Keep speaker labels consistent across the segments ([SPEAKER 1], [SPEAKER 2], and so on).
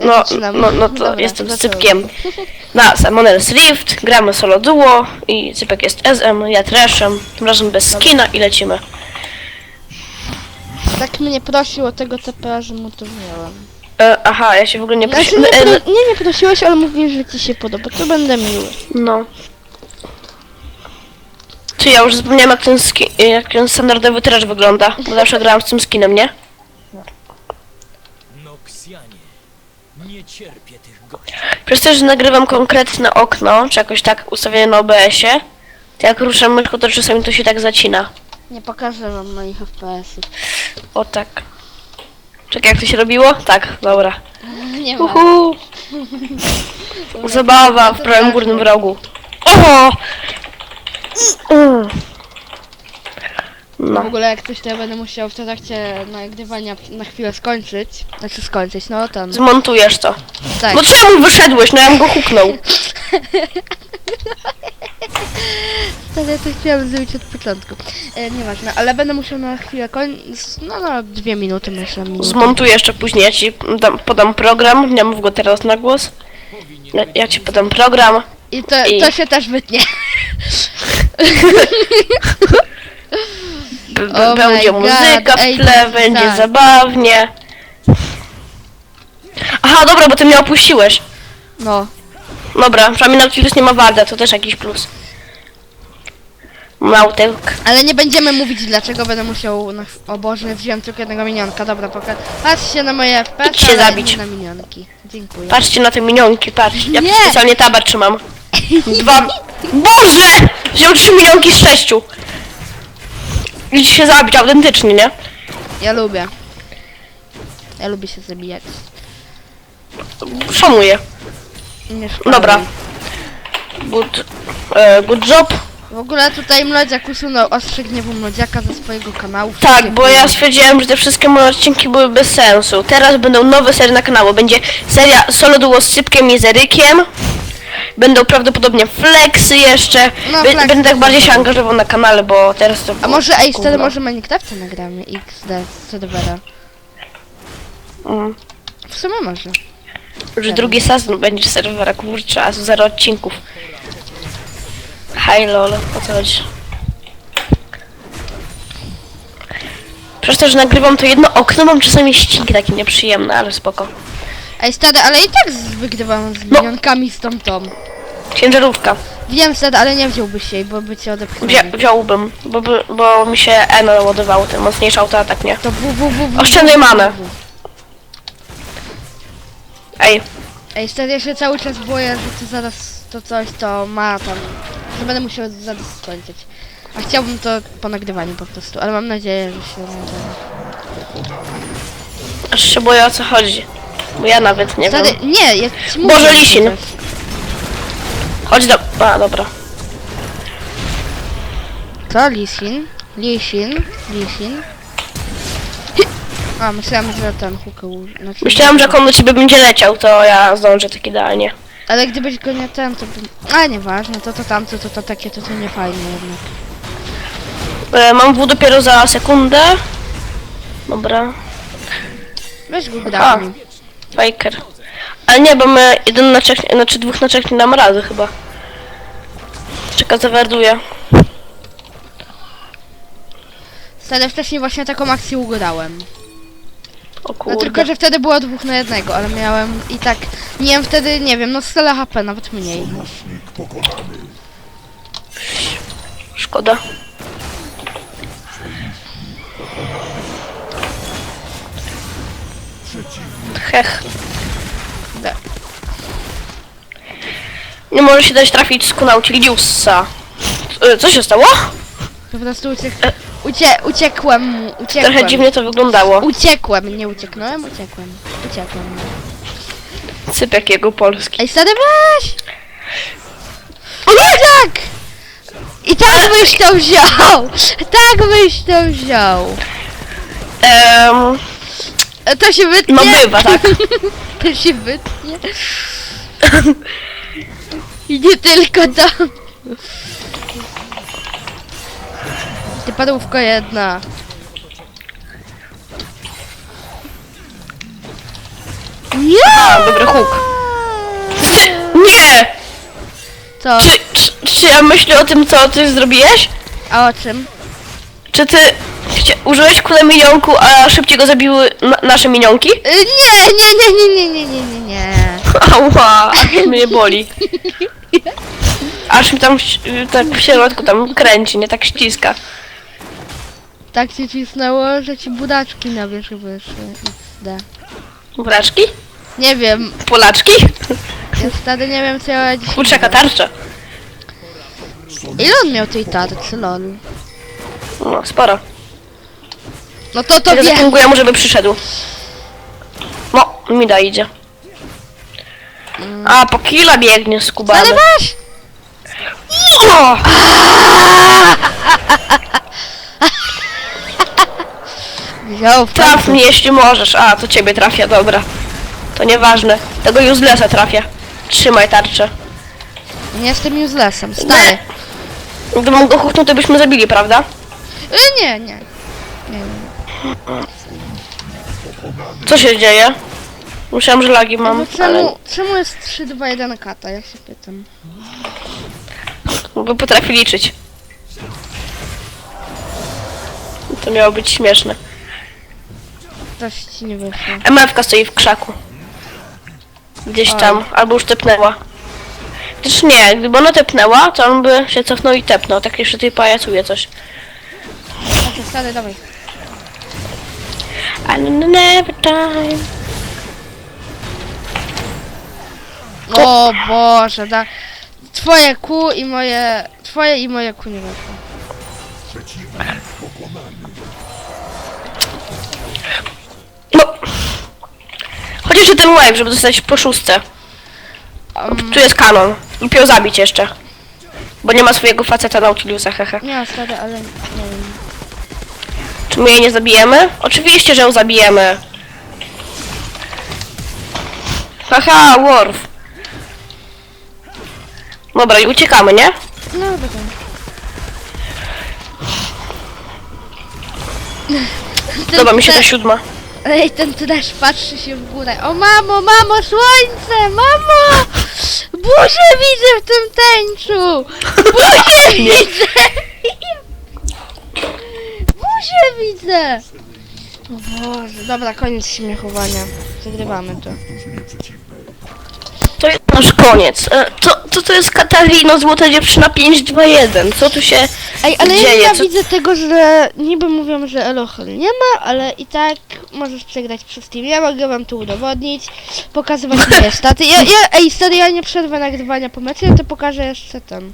[SPEAKER 1] No, no, no, no to
[SPEAKER 2] Dobra,
[SPEAKER 1] jestem
[SPEAKER 2] zacząłem.
[SPEAKER 1] Cypkiem. Na Summoner's Rift, gramy solo duo i Cypek jest SM, ja Trashem, tym razem bez skina i lecimy.
[SPEAKER 2] Tak mnie prosił o tego TPA, że mu to wziąłem.
[SPEAKER 1] E, aha, ja się w ogóle nie
[SPEAKER 2] Znaczy,
[SPEAKER 1] prosiłem.
[SPEAKER 2] nie,
[SPEAKER 1] E,
[SPEAKER 2] pro, nie, nie prosiłeś, ale mówisz, że ci się podoba. To będę miły.
[SPEAKER 1] no. Czy ja już zapomniałem jak ten, skin, jak ten standardowy trash wygląda, bo zawsze grałam z tym skinem, nie?
[SPEAKER 3] Nie cierpię tych gości.
[SPEAKER 1] Przez to, że nagrywam konkretne okno, czy jakoś tak ustawione na OBS-ie, to jak ruszam myszką, to czasami to się tak zacina.
[SPEAKER 2] Nie pokażę wam moich FPS-ów.
[SPEAKER 1] O tak. Czekaj, jak to się robiło? Tak, dobra.
[SPEAKER 2] Nie ma.
[SPEAKER 1] Uhu. Zabawa w prawym górnym rogu. Oho! Mm.
[SPEAKER 2] W
[SPEAKER 1] No.
[SPEAKER 2] ogóle jak coś to ja będę musiał w trakcie nagrywania na chwilę skończyć. Znaczy skończyć, no tam.
[SPEAKER 1] Zmontujesz to.
[SPEAKER 2] Tak.
[SPEAKER 1] No czemu wyszedłeś? No ja bym go huknął.
[SPEAKER 2] Wtedy ja to chciałem zrobić od początku. E, nieważne, ale będę musiał na chwilę kończyć. No na dwie minuty myślę. Minuty.
[SPEAKER 1] Zmontuję jeszcze później, ja ci dam, podam program, nie mów go teraz na głos. Ja, ja ci podam program.
[SPEAKER 2] I to,
[SPEAKER 1] I-
[SPEAKER 2] to się też wytnie. Oh
[SPEAKER 1] będzie muzyka
[SPEAKER 2] God,
[SPEAKER 1] w
[SPEAKER 2] ej,
[SPEAKER 1] tle,
[SPEAKER 2] tak.
[SPEAKER 1] będzie zabawnie. Aha, dobra, bo ty mnie opuściłeś.
[SPEAKER 2] No.
[SPEAKER 1] Dobra, przynajmniej Nautilus nie ma warda, to też jakiś plus. Mautek.
[SPEAKER 2] Ale nie będziemy mówić dlaczego będę musiał. Na... ch- O Boże, wziąłem tylko jednego minionka. Dobra, poka... patrzcie na moje FPS,
[SPEAKER 1] Idź się
[SPEAKER 2] ale
[SPEAKER 1] zabić.
[SPEAKER 2] nie na minionki. Dziękuję.
[SPEAKER 1] Patrzcie na te minionki, patrz. Ja
[SPEAKER 2] Nie.
[SPEAKER 1] specjalnie tabar trzymam. Dwa... Boże! Wziął trzy minionki z sześciu. Idź się zabić, autentycznie, nie?
[SPEAKER 2] Ja lubię. Ja lubię się zabijać.
[SPEAKER 1] Szanuję.
[SPEAKER 2] Nie szkodzi.
[SPEAKER 1] Dobra. Good, e, good job.
[SPEAKER 2] W ogóle tutaj Mlodziak usunął ostrze gniewu Mlodziaka ze swojego kanału.
[SPEAKER 1] Tak, bo ja stwierdziłem, że te wszystkie moje odcinki były bez sensu. Teraz będą nowe serie na kanału. Będzie seria solo duo z Cypkiem i Zerykiem. Będą prawdopodobnie flexy jeszcze.
[SPEAKER 2] No, flexy.
[SPEAKER 1] Będę tak bardziej się angażował na kanale, bo teraz to...
[SPEAKER 2] A może, ej, wtedy może Minecrafta nagramy XD serwera.
[SPEAKER 1] Mm.
[SPEAKER 2] W sumie może.
[SPEAKER 1] Że drugi sezon będzie serwera, kurczę, a zero odcinków. Hi lol, o co chodzi? Przez to, że nagrywam to jedno okno, mam czasami ścigi takie nieprzyjemne, ale spoko.
[SPEAKER 2] Ej, stary, ale i tak z- wygrywam z
[SPEAKER 1] No.
[SPEAKER 2] minionkami z tą tą.
[SPEAKER 1] Ciężarówka.
[SPEAKER 2] Wiem, stary, ale nie wziąłbyś jej, bo by cię odepchnęli.
[SPEAKER 1] Wzią, wziąłbym, bo, by- bo mi się E naładowało, ten mocniejszy autoatak, nie?
[SPEAKER 2] To w, w, w, w,
[SPEAKER 1] Oszczędzaj manę. Ej,
[SPEAKER 2] Ej, stary, ja się cały czas boję, że ty zaraz to coś to ma tam, że będę musiał zaraz skończyć. A chciałbym to po nagrywaniu po prostu, ale mam nadzieję, że się nie uda.
[SPEAKER 1] aż się boję o co chodzi. Bo ja nawet nie
[SPEAKER 2] Stary,
[SPEAKER 1] wiem.
[SPEAKER 2] nie, ja ci
[SPEAKER 1] Boże,
[SPEAKER 2] mówię
[SPEAKER 1] Lisin.
[SPEAKER 2] przecież.
[SPEAKER 1] Chodź do... A, dobra.
[SPEAKER 2] Co? Lisin? Lisin? Lisin? A, myślałam, że ten hukał. Znaczy,
[SPEAKER 1] Myślałam, że jak on do ciebie będzie leciał, to ja zdążę tak idealnie.
[SPEAKER 2] Ale gdybyś go nie ten, to bym... A, nieważne, to to tamto, to to takie, to to nie fajne jednak.
[SPEAKER 1] E, mam W dopiero za sekundę. Dobra.
[SPEAKER 2] Weź go
[SPEAKER 1] A.
[SPEAKER 2] gramy.
[SPEAKER 1] Faker. Ale nie, bo my jeden na trzech, znaczy dwóch na trzech nie dam rady chyba. Czeka, zawerduję.
[SPEAKER 2] Stary, wcześniej właśnie taką akcję ugrałem.
[SPEAKER 1] O
[SPEAKER 2] No
[SPEAKER 1] kurde.
[SPEAKER 2] tylko, że wtedy było dwóch na jednego, ale miałem i tak... Miałem wtedy, nie wiem, no z tyle HP, nawet mniej.
[SPEAKER 1] Szkoda. Hech.
[SPEAKER 2] Da.
[SPEAKER 1] Nie może się dać trafić z Kunautiliusa. E, Co się stało?
[SPEAKER 2] Po prostu uciek... Ucie... uciekłem mu, uciekłem.
[SPEAKER 1] Trochę dziwnie to wyglądało.
[SPEAKER 2] Uciekłem, nie ucieknąłem, uciekłem. Uciekłem.
[SPEAKER 1] Syp jakiego polski.
[SPEAKER 2] Ej, stary, weź! O nie, tak! I tak byś to wziął! Tak byś to wziął! E, To się wytnie.
[SPEAKER 1] no bywa, tak.
[SPEAKER 2] To się wytnie. I nie tylko to. Ty padłówko jedna.
[SPEAKER 1] A, dobry huk. Nie!
[SPEAKER 2] Co?
[SPEAKER 1] Czy, czy, czy ja myślę o tym, co ty zrobiłeś?
[SPEAKER 2] A o czym?
[SPEAKER 1] Czy ty chcia- użyłeś kulę minionku, a szybciej go zabiły na, nasze minionki?
[SPEAKER 2] Y, nie, nie, nie, nie, nie, nie, nie, nie, nie.
[SPEAKER 1] Ała, aż mnie boli. Aż mi tam ś- tak w środku tam kręci, nie tak ściska.
[SPEAKER 2] Tak ci cisnęło, że ci budaczki na wierzch wyszły. XD.
[SPEAKER 1] Buraczki?
[SPEAKER 2] Nie wiem,
[SPEAKER 1] Polaczki?
[SPEAKER 2] ja wtedy nie wiem co ja dzisiaj...
[SPEAKER 1] Kurczaka tarcza.
[SPEAKER 2] Ile on miał tej tarczy, lol?
[SPEAKER 1] No, sporo.
[SPEAKER 2] No to to
[SPEAKER 1] Ja
[SPEAKER 2] wiem.
[SPEAKER 1] mu, żeby przyszedł. No, mi da idzie. A, po killa biegnie z kubany.
[SPEAKER 2] Ale masz!
[SPEAKER 1] O!
[SPEAKER 2] Wziął w
[SPEAKER 1] Traf mnie, jeśli możesz. A, to ciebie trafia, dobra. To nieważne. Tego uselessa trafia. Trzymaj tarczę.
[SPEAKER 2] Nie jestem uselessem, stary.
[SPEAKER 1] Gdybym go huknął, to byśmy zabili, prawda?
[SPEAKER 2] Nie. Nie, nie.
[SPEAKER 1] Co się dzieje? Myślałem, że lagi mam,
[SPEAKER 2] No
[SPEAKER 1] ale
[SPEAKER 2] czemu, czemu jest 3, 2, 1 kata? Ja się pytam.
[SPEAKER 1] bo potrafi liczyć. To miało być śmieszne.
[SPEAKER 2] Coś ci nie wyszło.
[SPEAKER 1] MFK stoi w krzaku. Gdzieś
[SPEAKER 2] Oj.
[SPEAKER 1] tam, albo już tepnęła. Też nie, gdyby ona tepnęła, to on by się cofnął i tepnął. Tak jeszcze tutaj pajacuje coś.
[SPEAKER 2] Okej, stary, dawaj.
[SPEAKER 1] I never time.
[SPEAKER 2] O Boże, da... Twoje ku i moje... Twoje i moje ku nie wyszło.
[SPEAKER 1] No. Chociaż ten wave, żeby dostać po szóstce.
[SPEAKER 2] Um,
[SPEAKER 1] Tu jest kanon. Piął zabić jeszcze. Bo nie ma swojego faceta Nautilusa, hehe.
[SPEAKER 2] nie, stary, ale nie wiem.
[SPEAKER 1] Czy my jej nie zabijemy? Oczywiście, że ją zabijemy. Haha, Worf. Dobra, i uciekamy, nie?
[SPEAKER 2] No, dobra. Ten
[SPEAKER 1] Dobra, mi się ta siódma.
[SPEAKER 2] Ej, ten trash patrzy się w górę. O mamo, mamo, słońce, mamo! Buzię widzę w tym tęczu! Buzię
[SPEAKER 1] Nie.
[SPEAKER 2] Widzę! Buzię widzę! O Boże, dobra, koniec śmiechowania. Zagrywamy to.
[SPEAKER 1] To jest nasz koniec. E, To, to, to jest Katarino, złota dziewczyna 521. Co tu się
[SPEAKER 2] Ej, ale ja
[SPEAKER 1] dzieje? Co...
[SPEAKER 2] nienawidzę tego, że niby mówią, że Elohel nie ma, ale i tak możesz przegrać przez team. Ja mogę wam to udowodnić, pokazywać moje staty. Ja, ja, ej, stary, ja nie przerwę nagrywania po meczu, ja to pokażę jeszcze ten.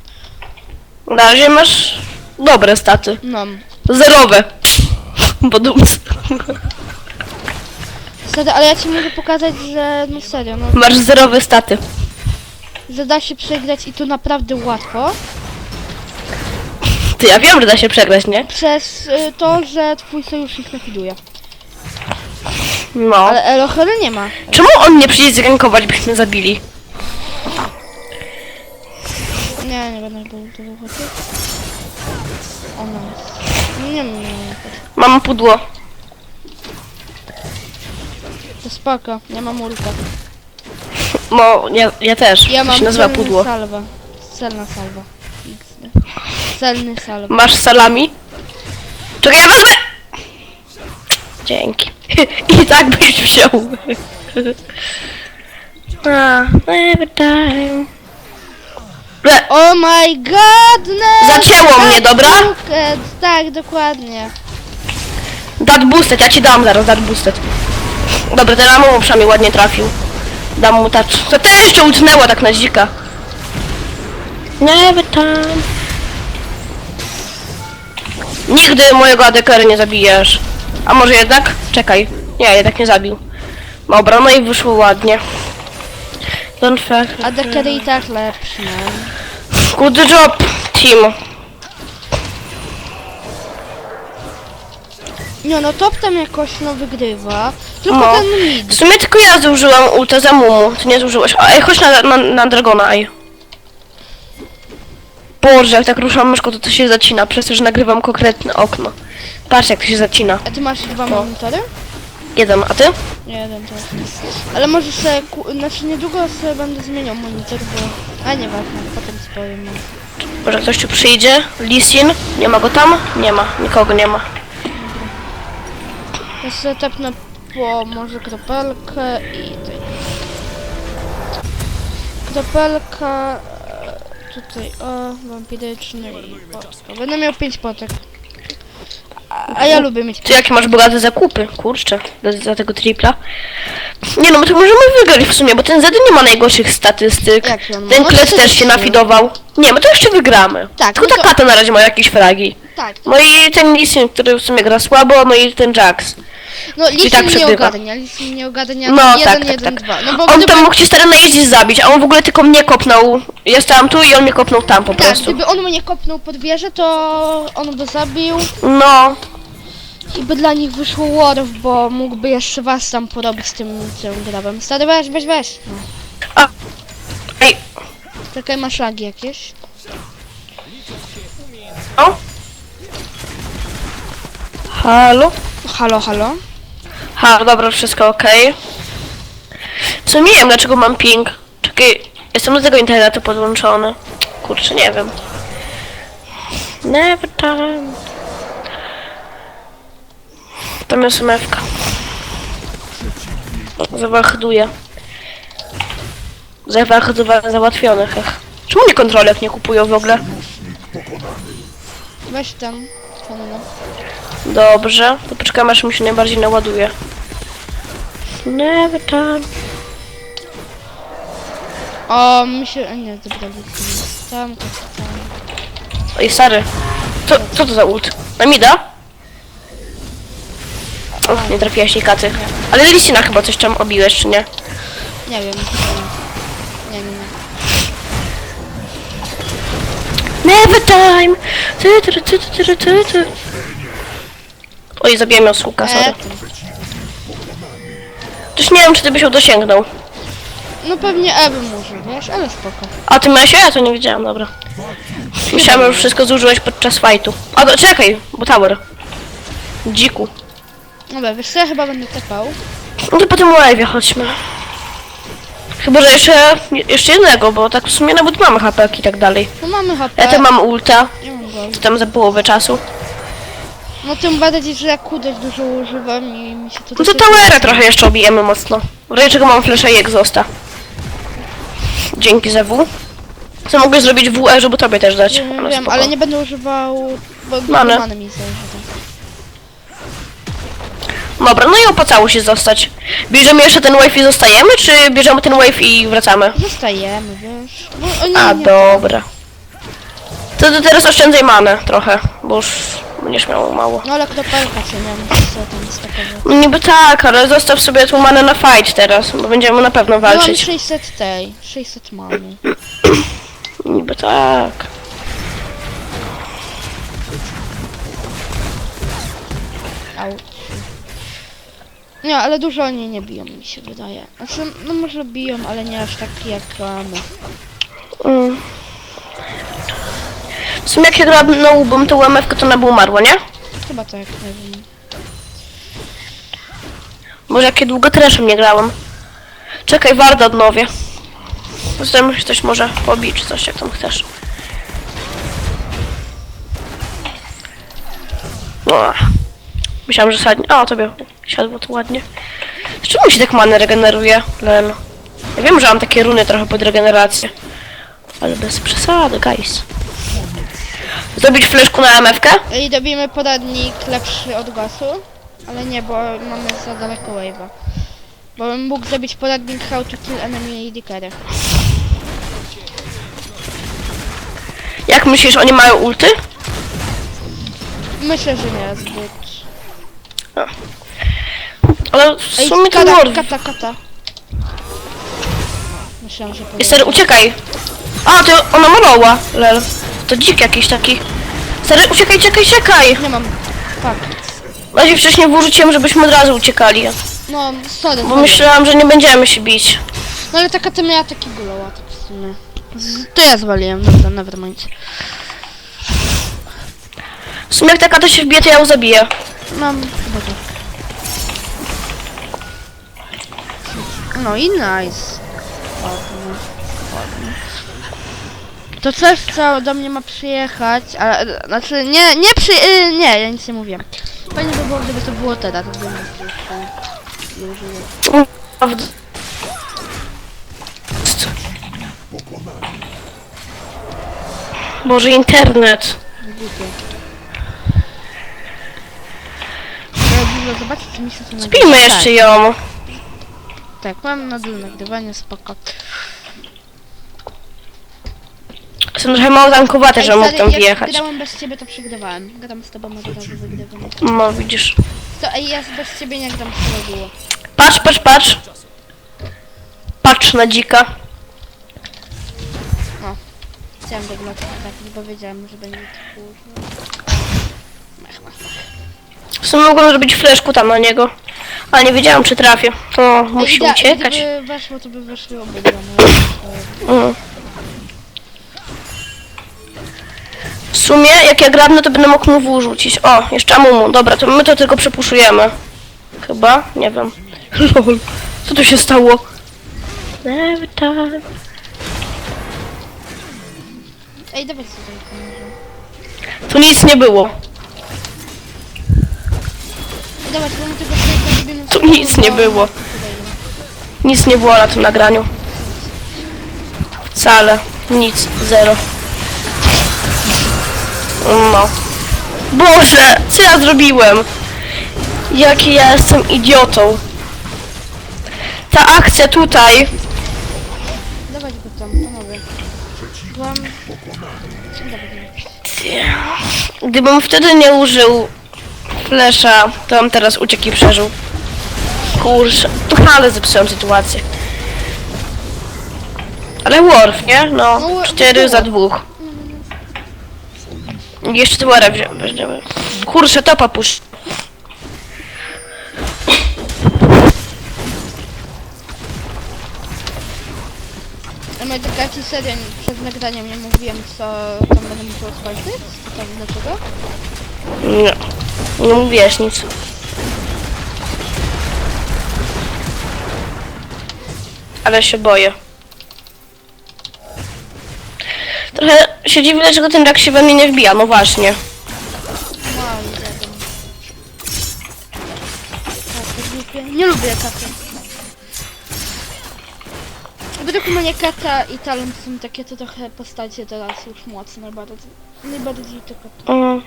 [SPEAKER 1] Na razie masz dobre staty.
[SPEAKER 2] No.
[SPEAKER 1] Zerowe. Bo.
[SPEAKER 2] Stary, ale ja ci mogę pokazać, że no serio, no,
[SPEAKER 1] Masz zerowe staty.
[SPEAKER 2] że da się przegrać i to naprawdę łatwo.
[SPEAKER 1] Ty, ja wiem, że da się przegrać, nie?
[SPEAKER 2] Przez y, to, że twój sojusznik nafiduje.
[SPEAKER 1] No.
[SPEAKER 2] Ale Elohel nie ma.
[SPEAKER 1] Czemu on nie przyjdzie zgankować, byśmy zabili?
[SPEAKER 2] Nie, nie będę był tego chodził. O no. Nie, nie, nie.
[SPEAKER 1] Mam pudło.
[SPEAKER 2] To spoko, nie mam ulta.
[SPEAKER 1] No, ja, ja też.
[SPEAKER 2] Ja mam
[SPEAKER 1] się nazywa
[SPEAKER 2] celny
[SPEAKER 1] pudło.
[SPEAKER 2] salwa. Celna salwa. Celny salwa.
[SPEAKER 1] Masz salami? Czekaj, ja wezmę! Dzięki. I tak byś wziął. A, every time. Le,
[SPEAKER 2] Oh my godness!
[SPEAKER 1] Zacięło mnie, dobra?
[SPEAKER 2] Bucket. Tak, dokładnie.
[SPEAKER 1] Dat boosted, ja ci dam zaraz dat boosted. Dobra, ten Amumu przynajmniej ładnie trafił. Dam mu touch. To też jeszcze utnęło tak na dzika. Never time. Nigdy mojego adekery nie zabijesz. A może jednak? Czekaj. Nie, jednak nie zabił. Dobra, no i wyszło ładnie. Don't fuck.
[SPEAKER 2] A Dekery i tak lepszy, no.
[SPEAKER 1] Good job, team.
[SPEAKER 2] Nie no, top tam jakoś no wygrywa. Tylko
[SPEAKER 1] No.
[SPEAKER 2] ten mid.
[SPEAKER 1] W sumie tylko ja zużyłam ulta za mumu. Ty nie zużyłeś. Ej, chodź na, na, na Dragona, ej. Boże, jak tak ruszam myszką, to to się zacina, przez to, że nagrywam konkretne okno. Patrz, jak to się zacina.
[SPEAKER 2] A ty masz dwa monitory?
[SPEAKER 1] Jeden, a ty?
[SPEAKER 2] Jeden to. Ale może sobie, ku... znaczy niedługo sobie będę zmieniał monitor, bo... A nie ważne, potem spowiem.
[SPEAKER 1] Może ktoś tu przyjdzie? Lisin? Nie ma go tam? Nie ma, nikogo nie ma.
[SPEAKER 2] Ja sobie tepnę po może kropelkę i tej. Kropelka e, tutaj, o, wampiryczny i o, Będę miał 5 potek. A, ja lubię mieć
[SPEAKER 1] Ty jakie masz bogate zakupy? Kurczę, za, za tego tripla. Nie no, my to możemy wygrać w sumie, bo ten Zedy nie ma najgorszych statystyk.
[SPEAKER 2] Jaki on ma?
[SPEAKER 1] Ten
[SPEAKER 2] No,
[SPEAKER 1] też się nafidował. Nie, my to jeszcze wygramy.
[SPEAKER 2] Tak,
[SPEAKER 1] Tylko ta
[SPEAKER 2] tylko-
[SPEAKER 1] kata na razie ma jakieś fragi.
[SPEAKER 2] Tak.
[SPEAKER 1] No i ten Lisin, który w sumie gra słabo, no i ten Jax.
[SPEAKER 2] No Lisin
[SPEAKER 1] tak
[SPEAKER 2] nie
[SPEAKER 1] przegrywa.
[SPEAKER 2] ogarnia, Lisin nie ogarnia
[SPEAKER 1] No,
[SPEAKER 2] jeden,
[SPEAKER 1] tak, tak,
[SPEAKER 2] jeden,
[SPEAKER 1] tak.
[SPEAKER 2] dwa. No bo
[SPEAKER 1] On
[SPEAKER 2] gdyby,
[SPEAKER 1] tam mógł cię stary najeździć zabić, a on w ogóle tylko mnie kopnął. Ja stałam tu i on mnie kopnął tam po
[SPEAKER 2] tak,
[SPEAKER 1] prostu.
[SPEAKER 2] gdyby on mnie kopnął pod wieżę, to on by zabił
[SPEAKER 1] No,
[SPEAKER 2] i by dla nich wyszło Warów, bo mógłby jeszcze was tam porobić z tym, tym grabem. Stary, weź, weź, weź. No.
[SPEAKER 1] a... Ej,
[SPEAKER 2] Czekaj, masz lagi jakieś?
[SPEAKER 1] o? Halo?
[SPEAKER 2] Halo, halo?
[SPEAKER 1] Ha, dobra, wszystko okej. Co nie wiem, dlaczego mam ping. Czekaj, jestem do tego internetu podłączony. Kurczę, nie wiem. Never time. Tam jest mewka. Zawachduję. Zawachdowanie załatwionych. ech. Czemu nie kontrolek nie kupują w ogóle?
[SPEAKER 2] Weź tam.
[SPEAKER 1] Dobrze, to poczekam aż mi się najbardziej naładuje. Never time.
[SPEAKER 2] O, mi się... Nie, zabrali. Tam, tam.
[SPEAKER 1] Ej, stary. Co, co to za ult? Na Och, nie trafiłaś jej katy. Ale Lisina chyba coś tam obiłeś, czy nie?
[SPEAKER 2] Nie wiem. Nie wiem.
[SPEAKER 1] Never time! Ty, ty, ty, ty, ty, ty, ty. Oj, zabiłem ją z łuka, sorry.
[SPEAKER 2] E,
[SPEAKER 1] Też nie wiem, czy ty byś ją dosięgnął.
[SPEAKER 2] no pewnie Ewy może, wiesz, ale spoko.
[SPEAKER 1] A ty miałeś? Ja to nie wiedziałam, dobra. Myślałem, że już wszystko zużyłeś podczas fightu. A, no, czekaj, bo tower. Dziku.
[SPEAKER 2] Dobra, wiesz co, ja chyba będę tepał.
[SPEAKER 1] No to po tym live'ie chodźmy. Chyba, że jeszcze, jeszcze jednego, bo tak w sumie nawet mamy HP i tak dalej.
[SPEAKER 2] No mamy HP.
[SPEAKER 1] Ja tam mam ulta,
[SPEAKER 2] Ja mam go.
[SPEAKER 1] to tam za połowę czasu.
[SPEAKER 2] No tym bardziej, że ja kudek dużo używam i mi się to...
[SPEAKER 1] No to towera trochę jeszcze obijemy mocno. W razie czego mam flasha i egzosta. Dzięki za W. Co mogę zrobić WE, żeby tobie też dać?
[SPEAKER 2] Nie
[SPEAKER 1] No,
[SPEAKER 2] wiem,
[SPEAKER 1] spoko.
[SPEAKER 2] ale nie będę używał... Bo
[SPEAKER 1] Many.
[SPEAKER 2] many mi zależy.
[SPEAKER 1] Dobra, no i opłacało się zostać. Bierzemy jeszcze ten wave i zostajemy, czy bierzemy ten wave i wracamy?
[SPEAKER 2] Zostajemy, wiesz. Bo oni
[SPEAKER 1] A,
[SPEAKER 2] nie...
[SPEAKER 1] dobra. To, to teraz oszczędzaj manę trochę, bo już będziesz miał mało.
[SPEAKER 2] No ale kropelka co nie wiem, co tam.
[SPEAKER 1] No niby tak, ale zostaw sobie tą manę na fight teraz, bo będziemy na pewno
[SPEAKER 2] Ja mam
[SPEAKER 1] walczyć.
[SPEAKER 2] 600 tej, 600 mamy.
[SPEAKER 1] Niby tak.
[SPEAKER 2] Au. Nie, ale dużo oni nie biją, mi się wydaje. Znaczy, no może biją, ale nie aż tak jak my.
[SPEAKER 1] Mm. W sumie jak ja grałam na łubą, to UMF to ona by umarła, nie?
[SPEAKER 2] Chyba tak, nie wiem.
[SPEAKER 1] Może jakie długo treszem nie grałam. Czekaj, Warda odnowię. Zatem się coś może pobić, czy coś jak tam chcesz. O, myślałam, że sadnie. O, tobie siadło to ładnie. Z czemu się tak manę regeneruje? Lel. Ja wiem, że mam takie runy trochę pod regenerację. Ale bez przesady, guys. Zrobić fleszku na MF-kę?
[SPEAKER 2] I dobijmy poradnik lepszy od gasu, ale nie, bo mamy za daleko wave'a. Bo bym mógł zrobić poradnik how to kill enemy i dickery.
[SPEAKER 1] Jak myślisz, oni mają ulty?
[SPEAKER 2] Myślę, że nie zbyt.
[SPEAKER 1] Ale w
[SPEAKER 2] Ej,
[SPEAKER 1] sumie to
[SPEAKER 2] kata,
[SPEAKER 1] Lord.
[SPEAKER 2] kata, kata. Myślałam, że
[SPEAKER 1] I stary, uciekaj! A, to ona maloła, lel. To dzik jakiś taki. Stary, uciekaj, uciekaj, uciekaj!
[SPEAKER 2] Nie mam. Tak.
[SPEAKER 1] Bardziej wcześniej wrzuciłem, żebyśmy od razu uciekali.
[SPEAKER 2] No, sorry,
[SPEAKER 1] Bo
[SPEAKER 2] sorry.
[SPEAKER 1] myślałam, że nie będziemy się bić.
[SPEAKER 2] No ale taka to miała taki guloła, tak w sumie. Z, to ja zwaliłem, dobra, nevermind.
[SPEAKER 1] W sumie jak taka to się wbije, to ja ją zabiję.
[SPEAKER 2] Mam chyba tak. No i nice. Ładnie, ładnie. To coś, co do mnie ma przyjechać, ale, znaczy, nie, nie przy, y, nie, ja nic nie mówiłem. Fajnie by było, gdyby to było teraz, to bym nie użył.
[SPEAKER 1] Boże, internet.
[SPEAKER 2] Głupie. Zobaczyć, czy mi się to nagrywa.
[SPEAKER 1] Pijmy
[SPEAKER 2] Tak,
[SPEAKER 1] jeszcze ją.
[SPEAKER 2] Tak, mam na dół nagrywanie, spoko.
[SPEAKER 1] Są trochę mało tankowate, że
[SPEAKER 2] Ej,
[SPEAKER 1] mógł
[SPEAKER 2] stary,
[SPEAKER 1] tam
[SPEAKER 2] jak
[SPEAKER 1] wjechać.
[SPEAKER 2] grałem bez ciebie, to przegrywałem. Gram z tobą, od razu wygrywam.
[SPEAKER 1] No widzisz.
[SPEAKER 2] To, ej, ja bez ciebie nie gram z było.
[SPEAKER 1] Patrz, patrz, patrz. Patrz na dzika.
[SPEAKER 2] Chciałem go dla tak, bo wiedziałem, że będzie to kurwa.
[SPEAKER 1] W sumie mogłem zrobić fleszku tam na niego. Ale nie wiedziałam, czy trafię. To musi uciekać.
[SPEAKER 2] Gdyby weszło, to by weszły obydwa moje.
[SPEAKER 1] Mm. W sumie, jak ja grabnę, to będę mógł mu wół rzucić. O, jeszcze Amumu. Dobra, to my to tylko przepuszujemy. Chyba? Nie wiem. Lol. Co tu się stało? Every time.
[SPEAKER 2] Ej, dawaj pomoże.
[SPEAKER 1] Tu nic nie było.
[SPEAKER 2] Ej, dawaj, bo tego zrobimy
[SPEAKER 1] Tu nic nie było. Nic nie było na tym nagraniu. Wcale. Nic. Zero. No. Boże, co ja zrobiłem? Jaki ja jestem idiotą. Ta akcja tutaj.
[SPEAKER 2] Dawać go tam, panowie. Dobra,
[SPEAKER 1] Gdybym wtedy nie użył flesza, to bym teraz uciekł i przeżył. Kurczę, ale zepsułem sytuację. Ale Worf, nie? No,
[SPEAKER 2] No,
[SPEAKER 1] cztery
[SPEAKER 2] było.
[SPEAKER 1] za dwóch. Jeszcze wzię- weźmiemy. Kurczę, topa pusz.
[SPEAKER 2] A my tak ci serio przed nagraniem nie mówiłem, co tam będę musiał skończyć? Tam dlaczego?
[SPEAKER 1] Nie, nie mówiłeś nic. Ale się boję. Trochę się dziwię, dlaczego ten rak się we mnie nie wbija. No właśnie.
[SPEAKER 2] Katy głupie. Nie lubię katy. Według mnie kata i talent są takie to trochę postacie teraz już mocne bardzo. Najbardziej tylko to.
[SPEAKER 1] Mm.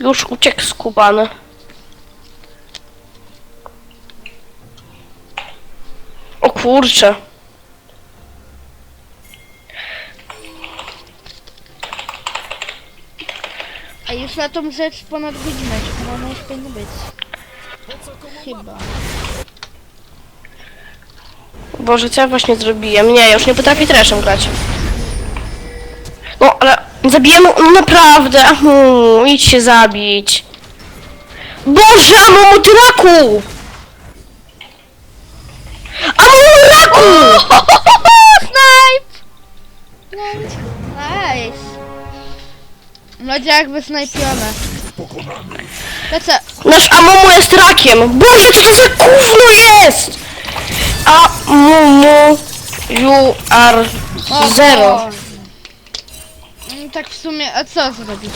[SPEAKER 1] Już uciekł skubany. O kurcze.
[SPEAKER 2] A już na tą rzecz ponad godzinę, chyba ona już powinna być. Chyba.
[SPEAKER 1] Boże, co ja właśnie zrobiłem? Nie, ja już nie potrafię treszem grać. Ale zabijemy, no naprawdę, amu, idź się zabić. Boże, amu, ty raku! Amu, raku!
[SPEAKER 2] Snipe! Nice. Nice. Młodzie jakby snajpione. Lecę.
[SPEAKER 1] Nasz Amumu jest rakiem. Boże, co to za gówno jest? Amumu, you are zero.
[SPEAKER 2] Tak w sumie, a co zrobić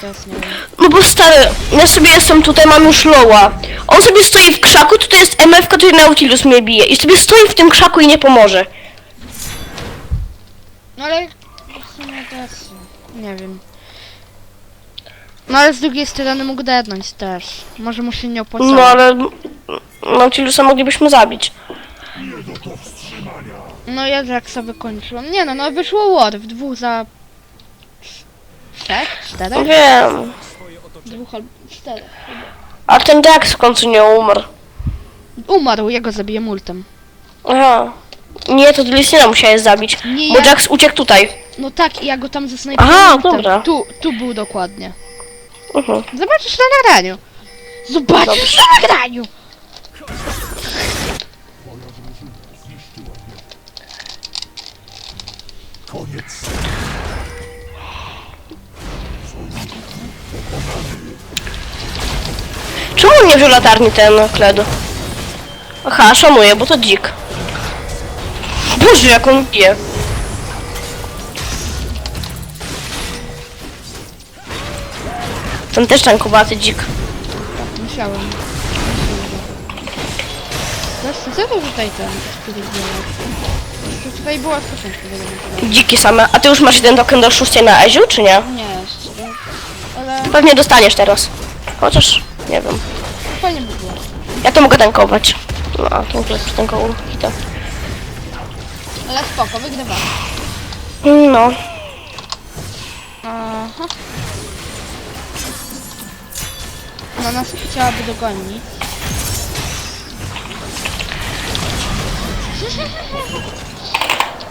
[SPEAKER 2] teraz nie wiem.
[SPEAKER 1] No bo stary, ja sobie jestem tutaj, mam już loła. On sobie stoi w krzaku, tutaj jest MF, który Nautilus mnie bije. I sobie stoi w tym krzaku i nie pomoże.
[SPEAKER 2] No ale w sumie teraz nie wiem. No ale z drugiej strony mógł dednąć też. Może mu się nie opłacało.
[SPEAKER 1] No ale Nautilusa moglibyśmy zabić.
[SPEAKER 2] No ja jak sobie kończyłam. Nie no, no wyszło War w dwóch za... Trzech? Czterech?
[SPEAKER 1] Wiem.
[SPEAKER 2] Dwóch albo czterech.
[SPEAKER 1] A ten Jax w końcu nie umarł.
[SPEAKER 2] Umarł, ja go zabiję multem.
[SPEAKER 1] Aha. Nie, to Dlisina musiałeś zabić.
[SPEAKER 2] Nie,
[SPEAKER 1] Bo
[SPEAKER 2] ja...
[SPEAKER 1] Jax uciekł tutaj.
[SPEAKER 2] No tak, i ja go tam zasnajpiłem.
[SPEAKER 1] Aha,
[SPEAKER 2] multem.
[SPEAKER 1] dobra.
[SPEAKER 2] Tu, tu był dokładnie.
[SPEAKER 1] Mhm.
[SPEAKER 2] Zobaczysz na nagraniu. Zobaczysz na nagraniu!
[SPEAKER 1] Czemu nie wziął latarni ten kled? Aha, szanuję, bo to dzik. Boże, jak on bije. Ten też tankowaty dzik.
[SPEAKER 2] Musiałem. Zresztą, co to tutaj ten? To tutaj była wiadomo.
[SPEAKER 1] Dziki same. A ty już masz jeden token do szóstej na Eziu, czy nie?
[SPEAKER 2] Nie,
[SPEAKER 1] Pewnie dostaniesz teraz. Chociaż, nie wiem.
[SPEAKER 2] fajnie by było.
[SPEAKER 1] Ja to mogę tankować. No, a to mogę przytankował hita.
[SPEAKER 2] Ale spoko, wygrywamy.
[SPEAKER 1] No.
[SPEAKER 2] Aha. Ona nas chciałaby dogonić.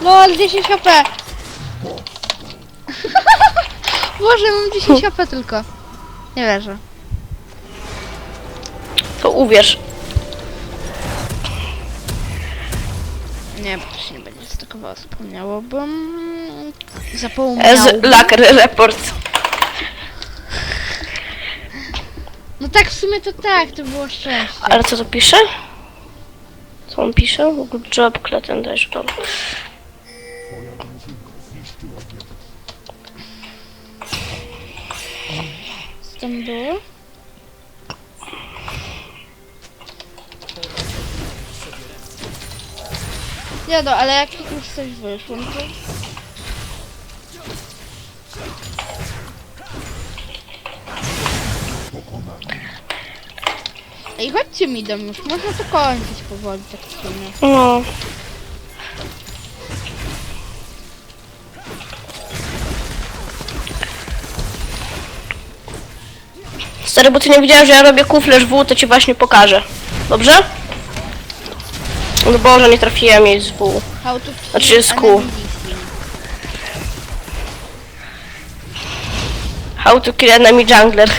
[SPEAKER 2] LOL, 10 HP! Boże, mam 10 HP tylko. Nie wierzę.
[SPEAKER 1] To uwierz.
[SPEAKER 2] Nie, bo to się nie będzie stakowało, zapomniałabym. Zapomniałabym.
[SPEAKER 1] laker report.
[SPEAKER 2] No tak, w sumie to tak, to było szczęście.
[SPEAKER 1] Ale co to pisze? Co on pisze? Good job, Kleten też. Dobra.
[SPEAKER 2] Tam było? Ja no, ale jak już coś wyszło, no to... Ej, chodźcie mi dom już, można to kończyć powoli, tak w sumie.
[SPEAKER 1] No. Stary, bo ty nie wiedziałeś, że ja robię kuflerz W, to ci właśnie pokażę. Dobrze? No Boże, nie trafiłem jej z W.
[SPEAKER 2] How to
[SPEAKER 1] Znaczy
[SPEAKER 2] enemy listing.
[SPEAKER 1] How to kill enemy jungler.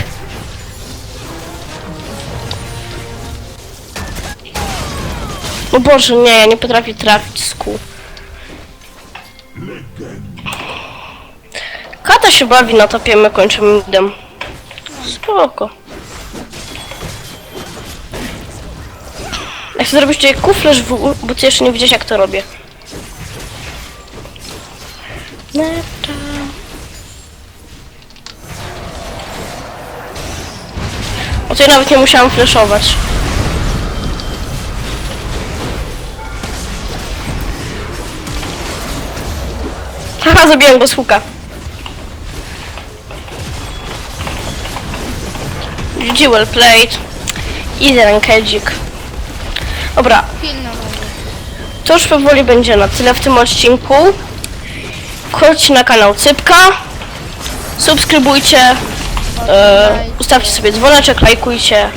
[SPEAKER 1] No Boże, nie, ja nie potrafię trafić z kół. Kata się bawi na topie, my kończymy midem. Spoko. Jak chcę zrobić tutaj kuflerz w, bo ty jeszcze nie widziałeś jak to robię. Neta. O ja nawet nie musiałam flashować. Haha, zabiłem go z huka. GG well played. Easy rankedzik. Dobra, to już powoli będzie na tyle w tym odcinku. Chodźcie na kanał Cypka. Subskrybujcie. E, ustawcie sobie dzwoneczek, lajkujcie.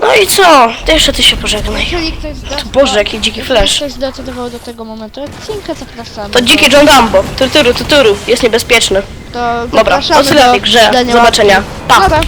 [SPEAKER 1] No i co? To jeszcze ty się pożegnaj.
[SPEAKER 2] Jeżeli ktoś do...
[SPEAKER 1] Boże, jaki dziki flash.
[SPEAKER 2] ktoś docelował do tego momentu odcinka, zapraszamy.
[SPEAKER 1] To dziki John Dumbo. Tuturu, tuturu. Jest niebezpieczny.
[SPEAKER 2] To
[SPEAKER 1] Dobra,
[SPEAKER 2] zapraszamy do
[SPEAKER 1] grze.
[SPEAKER 2] dania
[SPEAKER 1] Zobaczenia.
[SPEAKER 2] Pa, pa.